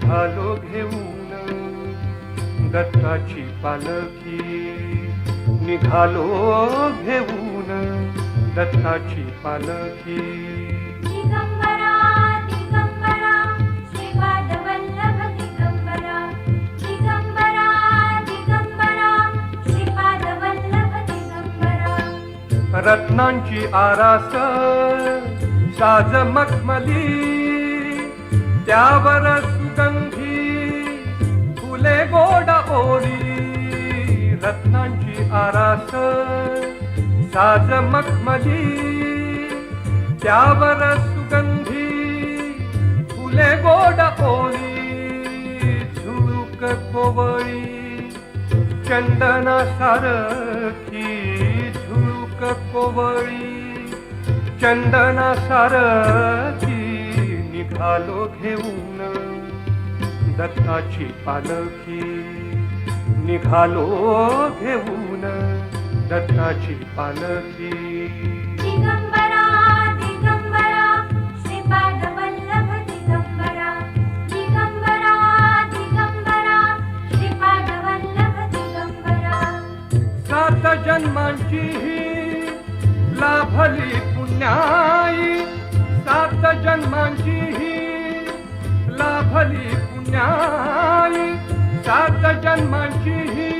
निघालो घेऊन. दत्ताची पालखी निघालो घेऊन. दत्ताची पालखी. रत्नांची आरास साज मखमली त्यावर सुगंधी फुले गोड ओळी रत्नांची आरास साज मखमली. त्यावर सुगंधी फुले गोड ओळी झुळूक कोवळी चंदना सारखी झुळूक कोवळी चंदना सारखी निघालो घेऊन. दत्ताची पालखी निघालो घेऊन. दत्ताची पालखी. दिगंबरा दिगंबरा श्रीपाद वल्लभ दिगंबरा. दिगंबरा दिगंबरा श्रीपाद वल्लभ दिगंबरा. सात जन्मांची ही लाभली भली पुण्याली सात जन्माची ही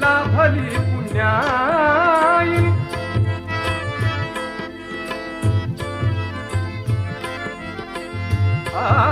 लाभली पुण्याई. आ